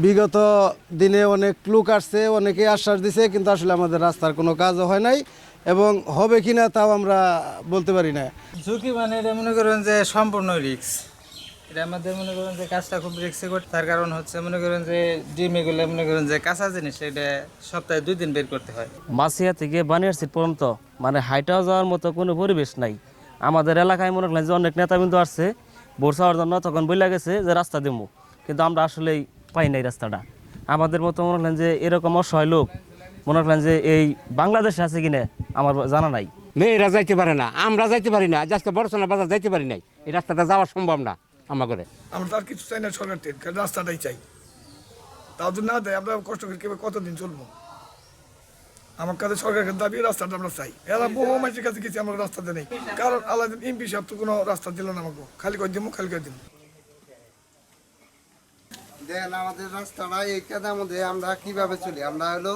বিগত দিনে অনেক লোক আসছে অনেকে আশ্বাস দিছে কিন্তু আসলে আমাদের রাস্তার কোনো কাজও হয় নাই এবং হবে কিনা তাও আমরা বলতে পারি না। ঝুঁকি মানে এটা মনে করেন যে সম্পূর্ণ রিক্স এটা আমাদের মনে করেন যে কাজটা খুব রিক্সে করতে তার কারণ হচ্ছে মনে করেন যে ডিম এগুলো মনে করেন যে কাঁচা জিনিস এটা সপ্তাহে দুই দিন বের করতে হয়। মাসিয়া থেকে বানিয়ারসিট পর্যন্ত মানে হাইটাও যাওয়ার মতো কোনো পরিবেশ নাই। আমাদের এলাকায় মনে করেন যে অনেক নেতাবিন্দু আসছে ভোট চাওয়ার জন্য তখন বইলা গেছে যে রাস্তা দেবো কিন্তু আমরা আসলেই পাই নাই রাস্তাটা। আমাদের মতো মনে করেন যে এরকম অসহায় লোক মনে করেন যে এই বাংলাদেশে আছে কিনা আমার জানা নাই। মেয়েরা যাইতে পারে না। আমরা যাইতে পারি না। আজকে বড়সোনা বাজার যাইতে পারি নাই। এই রাস্তাটা যাওয়া সম্ভব না আমার করে আমরা তার কিছু চাই না সরকার থেকে রাস্তাটাই চাই। তাও যদি না দেয় আমরা কষ্ট করে কেবে কতদিন চলবো? আমার কাছে সরকারের দাবি রাস্তাটা আমরা চাই। এরা বহু মানুষের কাছে গেছি আমরা রাস্তাতে নেই। কারণ আল্লাহ এমপি সাহেব তো কোনো রাস্তা দিল না আমাকে। খালি করে দিব খালি করে দিব দেখেন আমাদের রাস্তাটা এই কেদার মধ্যে আমরা কীভাবে চলি? আমরা হলো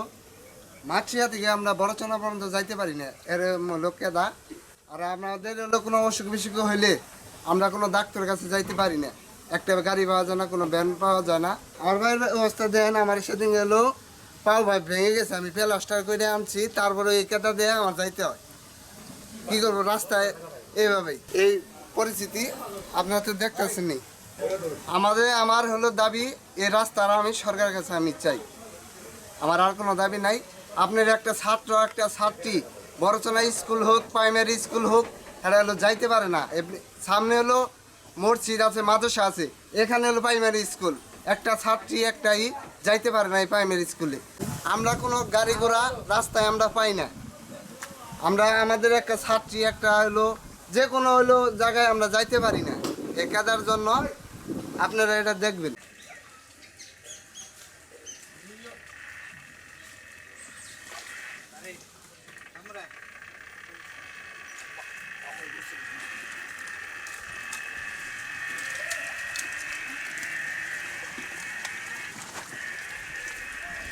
মাছিয়া থেকে আমরা বড়চনা পর্যন্ত যাইতে পারি না, এর হলো কেদা। আর আমাদের হলো কোনো অসুখ বিসুখ হইলে আমরা কোনো ডাক্তারের কাছে যাইতে পারি না। একটা গাড়ি পাওয়া যায় না, কোনো ভ্যান পাওয়া যায় না। আমার ভাইয়ের অবস্থা দেন, আমার সেদিন গেলো পাও ভাই ভেঙে গেছে, আমি প্লাস্টার করে আনছি, তারপরে এই কেদা দিয়ে আমার যাইতে হয়। কি করব রাস্তায় এইভাবেই এই পরিস্থিতি আপনারা তো দেখতেছেন আমাদের, আমার হলো দাবি, এই রাস্তার আমি সরকারের কাছে আমি চাই। আমার আর কোনো দাবি নাই। আপনার একটা ছাত্র, একটা ছাত্রী বড়চনা স্কুল হোক প্রাইমারি স্কুল হোক এটা হলো যাইতে পারে না। সামনে হলো মসজিদ আছে, মাদ্রাসা আছে, এখানে হলো প্রাইমারি স্কুল। একটা ছাত্রী, একটাই যাইতে পারে না এই প্রাইমারি স্কুলে। আমরা কোনো গাড়ি ঘোড়া রাস্তায় আমরা পাই না। আমরা, আমাদের একটা ছাত্রী, একটা হলো, যে কোনো হলো জায়গায় আমরা যাইতে পারি না। এই কাদার জন্য আপনারা এটা দেখবেন।